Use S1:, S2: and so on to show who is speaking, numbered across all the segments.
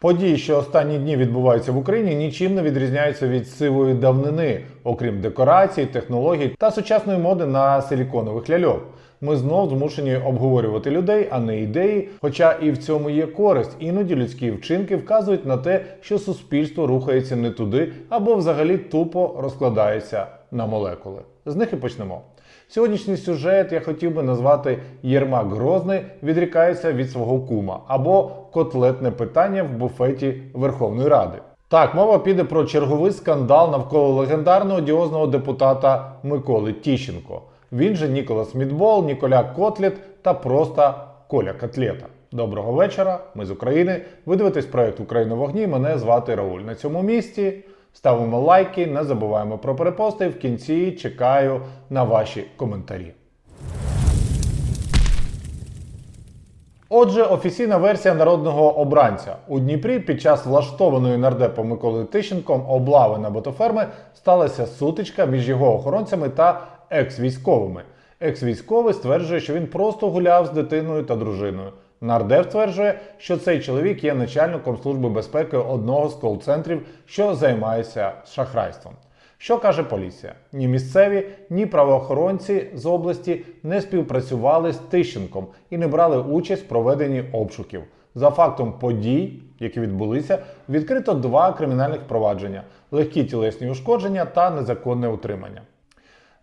S1: Події, що останні дні відбуваються в Україні, нічим не відрізняються від сивої давнини, окрім декорацій, технологій та сучасної моди на силіконових ляльок. Ми знов змушені обговорювати людей, а не ідеї. Хоча і в цьому є користь. Іноді людські вчинки вказують на те, що суспільство рухається не туди або взагалі тупо розкладається на молекули. З них і почнемо. Сьогоднішній сюжет я хотів би назвати Єрмак Грозний відрікається від свого кума або котлетне питання в буфеті Верховної Ради. Так, мова піде про черговий скандал навколо легендарного одіозного депутата Миколи Тіщенко. Він же Ніколас Мідбол, Ніколя Котлет та просто Коля Котлета. Доброго вечора. Ми з України. Ви дивитесь проект Україна вогні. Мене звати Рауль. На цьому місці ставимо лайки, не забуваємо про перепости. В кінці чекаю на ваші коментарі. Отже, офіційна версія народного обранця у Дніпрі під час влаштованої нардепом Миколою Тищенком облави на ботоферми сталася сутичка між його охоронцями та екс-військовими. Екс-військовий стверджує, що він просто гуляв з дитиною та дружиною. Нардеп стверджує, що цей чоловік є начальником служби безпеки одного з кол-центрів, що займається шахрайством. Що каже поліція? Ні місцеві, ні правоохоронці з області не співпрацювали з Тищенком і не брали участь в проведенні обшуків. За фактом подій, які відбулися, відкрито два кримінальних провадження: легкі тілесні ушкодження та незаконне утримання.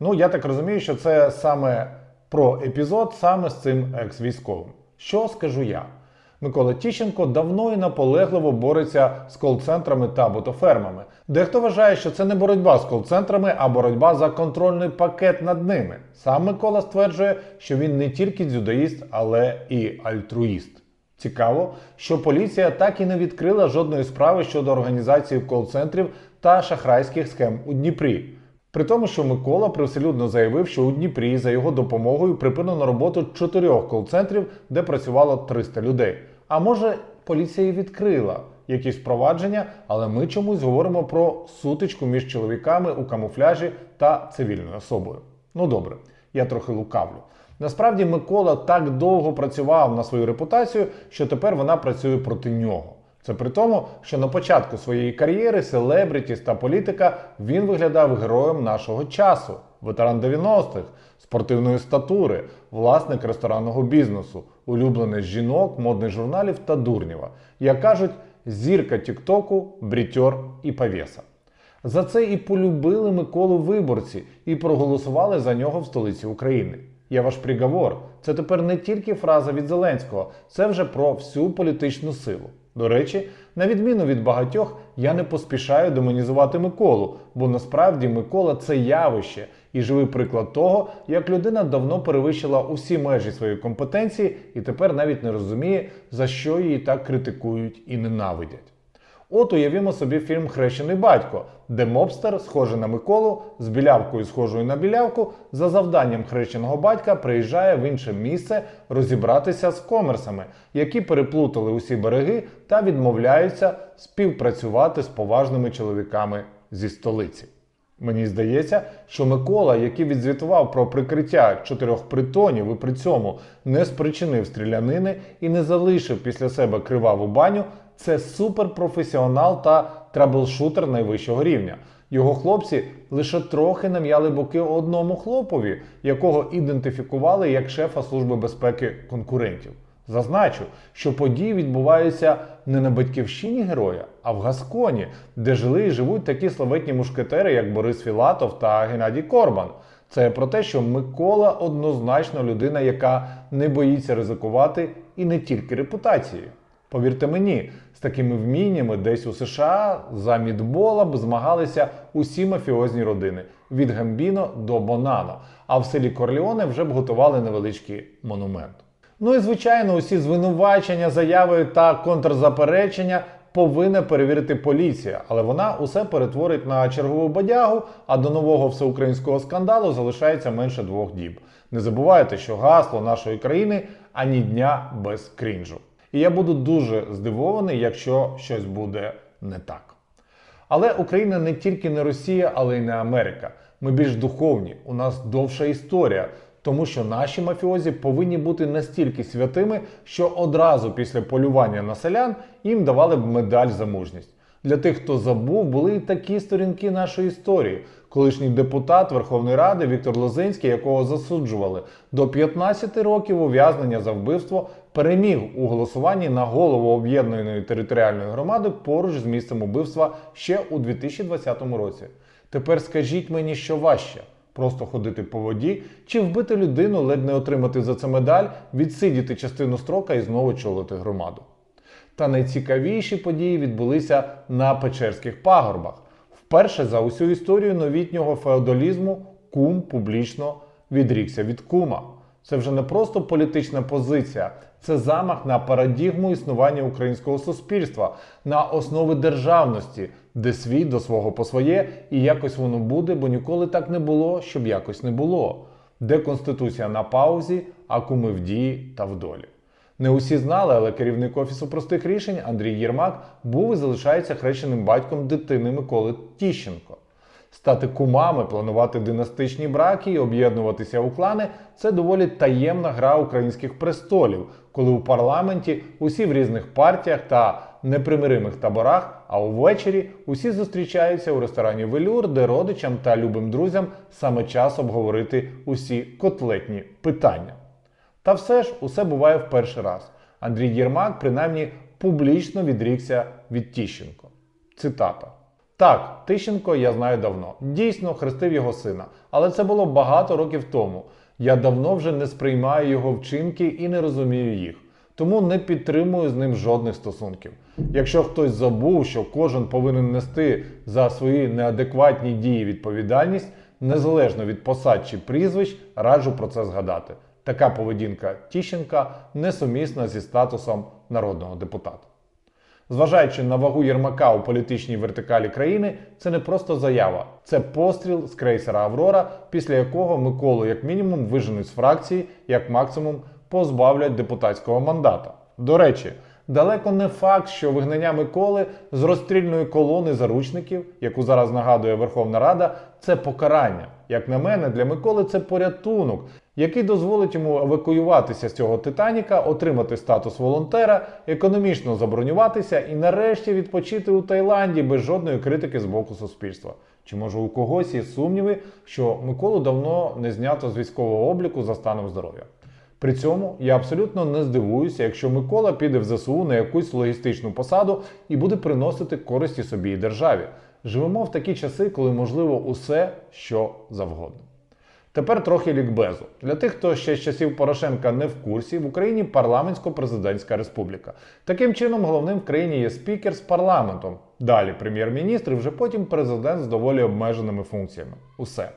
S1: Ну, я так розумію, що це саме про епізод саме з цим екс-військовим. Що скажу я? Микола Тіщенко давно і наполегливо бореться з кол-центрами та ботофермами. Дехто вважає, що це не боротьба з кол-центрами, а боротьба за контрольний пакет над ними. Сам Микола стверджує, що він не тільки дзюдоїст, але і альтруїст. Цікаво, що поліція так і не відкрила жодної справи щодо організації кол-центрів та шахрайських схем у Дніпрі. При тому, що Микола привселюдно заявив, що у Дніпрі за його допомогою припинено роботу чотирьох кол-центрів, де працювало 300 людей. А може, поліція відкрила якісь провадження, але ми чомусь говоримо про сутичку між чоловіками у камуфляжі та цивільною особою. Ну добре, я трохи лукавлю. Насправді Микола так довго працював на свою репутацію, що тепер вона працює проти нього. Це при тому, що на початку своєї кар'єри селебрітіс та політика він виглядав героєм нашого часу, ветеран 90-х, спортивної статури, власник ресторанного бізнесу, улюблений жінок, модних журналів та дурнєва. Як кажуть, зірка Тіктоку, брітьор і повєса. За це і полюбили Миколу виборці і проголосували за нього в столиці України. Я ваш приговор. Це тепер не тільки фраза від Зеленського, це вже про всю політичну силу. До речі, на відміну від багатьох, я не поспішаю демонізувати Миколу, бо насправді Микола це явище і живий приклад того, як людина давно перевищила усі межі своєї компетенції і тепер навіть не розуміє, за що її так критикують і ненавидять. От уявімо собі фільм Хрещений батько, де мобстер, схожий на Миколу, з білявкою, схожою на білявку, за завданням хрещеного батька приїжджає в інше місце розібратися з комерсами, які переплутали усі береги та відмовляються співпрацювати з поважними чоловіками зі столиці. Мені здається, що Микола, який відзвітував про прикриття чотирьох притонів і при цьому не спричинив стрілянини і не залишив після себе криваву баню, це суперпрофесіонал та траблшутер найвищого рівня. Його хлопці лише трохи нам'яли боки одному хлопові, якого ідентифікували як шефа Служби безпеки конкурентів. Зазначу, що події відбуваються не на батьківщині героя, а в Гасконі, де жили і живуть такі славетні мушкетери, як Борис Філатов та Геннадій Корбан. Це про те, що Микола однозначно людина, яка не боїться ризикувати і не тільки репутацією. Повірте мені, з такими вміннями десь у США за мідбола б змагалися усі мафіозні родини від Гамбіно до Бонано. А в селі Корліоне вже б готували невеличкий монумент. Ну і звичайно, усі звинувачення, заяви та контрзаперечення повинна перевірити поліція, але вона усе перетворить на чергову бодягу, а до нового всеукраїнського скандалу залишається менше двох діб. Не забувайте, що гасло нашої країни ані дня без крінжу. І я буду дуже здивований, якщо щось буде не так. Але Україна не тільки не Росія, але й не Америка. Ми більш духовні, у нас довша історія. тому що наші мафіозі повинні бути настільки святими, що одразу після полювання на селян їм давали б медаль за мужність. Для тих, хто забув, були і такі сторінки нашої історії. Колишній депутат Верховної Ради Віктор Лозинський, якого засуджували до 15 років ув'язнення за вбивство, переміг у голосуванні на голову об'єднаної територіальної громади поруч з місцем убивства ще у 2020 році. Тепер скажіть мені, що важче просто ходити по воді чи вбити людину, ледь не отримати за це медаль, відсидіти частину строка і знову очолити громаду. Та найцікавіші події відбулися на Печерських пагорбах. Вперше за усю історію новітнього феодалізму кум публічно відрікся від кума. Це вже не просто політична позиція, це замах на парадігму існування українського суспільства, на основи державності, де світ до свого по своє, і якось воно буде, бо ніколи так не було, щоб якось не було. Де конституція на паузі, а куми в дії та в долі. Не усі знали, але керівник офісу простих рішень Андрій Єрмак був і залишається хрещеним батьком дитини Миколи Тіщенко. Стати кумами, планувати династичні браки і об'єднуватися у клани це доволі таємна гра українських престолів, коли у парламенті усі в різних партіях та непримиримих таборах, а увечері усі зустрічаються у ресторані Велюр, де родичам та любим друзям саме час обговорити усі котлетні питання. Та все ж усе буває в перший раз. Андрій Єрмак принаймні публічно відрікся від Тіщенко. Цитата. Так, Тищенко я знаю давно. Дійсно хрестив його сина. Але це було багато років тому. Я давно вже не сприймаю його вчинки і не розумію їх. Тому не підтримую з ним жодних стосунків. Якщо хтось забув, що кожен повинен нести за свої неадекватні дії відповідальність, незалежно від посад чи прізвищ, раджу про це згадати. Така поведінка Тіщенка несумісна зі статусом народного депутата. Зважаючи на вагу Єрмака у політичній вертикалі країни, це не просто заява, це постріл з крейсера Аврора, після якого Миколу, як мінімум, виженуть з фракції, як максимум позбавлять депутатського мандата. До речі, далеко не факт, що вигнання Миколи з розстрільної колони заручників, яку зараз нагадує Верховна Рада, це покарання. Як на мене, для Миколи це порятунок, який дозволить йому евакуюватися з цього Титаніка, отримати статус волонтера, економічно забронюватися і нарешті відпочити у Таїланді без жодної критики з боку суспільства. Чи може у когось є сумніви, що Миколу давно не знято з військового обліку за станом здоров'я? При цьому я абсолютно не здивуюся, якщо Микола піде в ЗСУ на якусь логістичну посаду і буде приносити користі собі і державі. Живемо в такі часи, коли можливо усе, що завгодно. Тепер трохи лікбезу. Для тих, хто ще з часів Порошенка не в курсі, в Україні парламентсько-президентська республіка. Таким чином, головним в країні є спікер з парламентом. Далі прем'єр-міністр, і вже потім президент з доволі обмеженими функціями. Усе.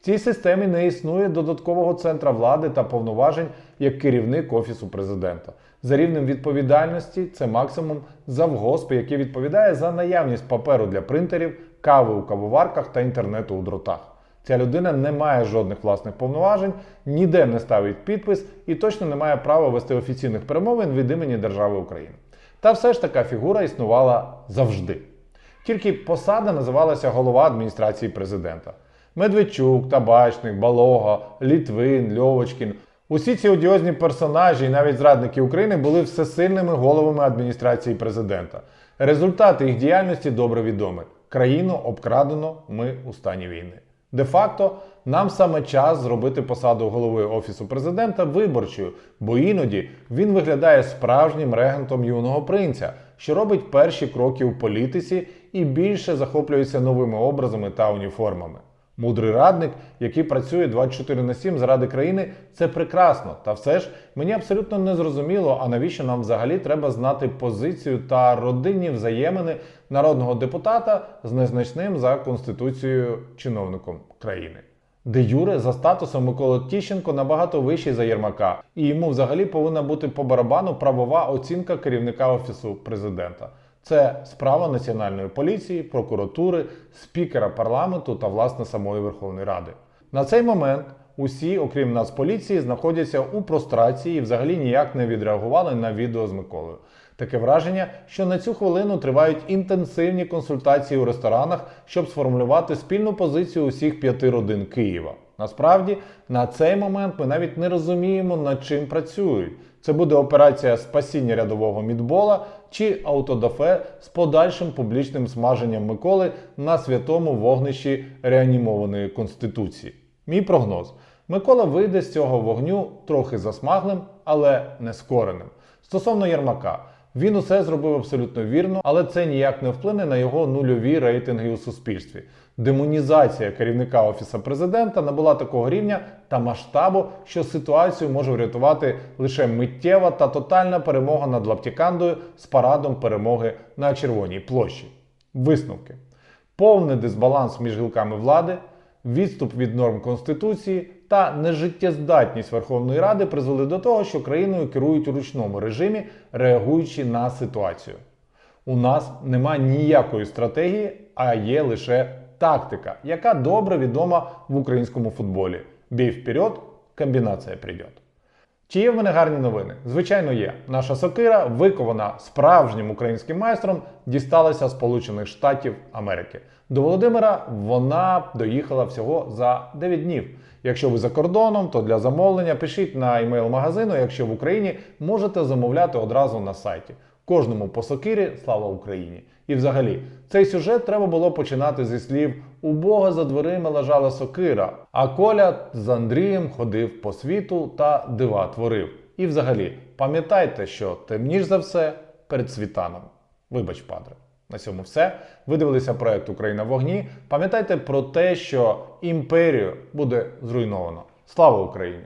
S1: В цій системі не існує додаткового центра влади та повноважень як керівник офісу президента. За рівнем відповідальності це максимум завгосп, який відповідає за наявність паперу для принтерів, кави у кавоварках та інтернету у дротах. Ця людина не має жодних власних повноважень, ніде не ставить підпис і точно не має права вести офіційних перемовин від імені держави України. Та все ж така фігура існувала завжди. Тільки посада називалася голова адміністрації президента. Медведчук, Табачник, Балога, Літвин, Льовочкін. Усі ці одіозні персонажі і навіть зрадники України були всесильними головами адміністрації президента. Результати їх діяльності добре відомі. Країну обкрадено, ми у стані війни. Де-факто, нам саме час зробити посаду голови Офісу президента виборчою, бо іноді він виглядає справжнім регентом юного принця, що робить перші кроки у політиці і більше захоплюється новими образами та уніформами. Мудрий радник, який працює 24 на 7 заради країни, це прекрасно. Та все ж мені абсолютно не зрозуміло, а навіщо нам взагалі треба знати позицію та родинні взаємини народного депутата з незначним за конституцією чиновником країни. Де Юре за статусом Микола Тіщенко набагато вищий за Єрмака, і йому взагалі повинна бути по барабану правова оцінка керівника офісу президента. Це справа національної поліції, прокуратури, спікера парламенту та власне самої Верховної Ради. На цей момент усі, окрім Нацполіції, знаходяться у прострації і взагалі ніяк не відреагували на відео з Миколою. Таке враження, що на цю хвилину тривають інтенсивні консультації у ресторанах, щоб сформулювати спільну позицію усіх п'яти родин Києва. Насправді, на цей момент ми навіть не розуміємо, над чим працюють. Це буде операція спасіння рядового мідбола чи автодафе з подальшим публічним смаженням Миколи на святому вогнищі реанімованої конституції. Мій прогноз: Микола вийде з цього вогню трохи засмаглим, але не скореним. Стосовно Єрмака, він усе зробив абсолютно вірно, але це ніяк не вплине на його нульові рейтинги у суспільстві. Демонізація керівника офісу президента набула такого рівня та масштабу, що ситуацію може врятувати лише миттєва та тотальна перемога над Лаптікандою з парадом перемоги на Червоній площі. Висновки: повний дисбаланс між гілками влади, відступ від норм Конституції та нежиттєздатність Верховної Ради призвели до того, що країною керують у ручному режимі, реагуючи на ситуацію. У нас нема ніякої стратегії, а є лише тактика, яка добре відома в українському футболі. Бій вперед, комбінація прийде. Чи є в мене гарні новини? Звичайно, є. Наша сокира, викована справжнім українським майстром, дісталася Сполучених Штатів Америки. До Володимира вона доїхала всього за 9 днів. Якщо ви за кордоном, то для замовлення пишіть на емейл магазину. Якщо в Україні можете замовляти одразу на сайті. Кожному по сокирі слава Україні! І взагалі, цей сюжет треба було починати зі слів У Бога за дверима лежала сокира, а Коля з Андрієм ходив по світу та дива творив. І взагалі, пам'ятайте, що темніш за все перед світаном. Вибач, падре. На цьому все. Ви дивилися проект Україна в вогні. Пам'ятайте про те, що імперію буде зруйновано. Слава Україні!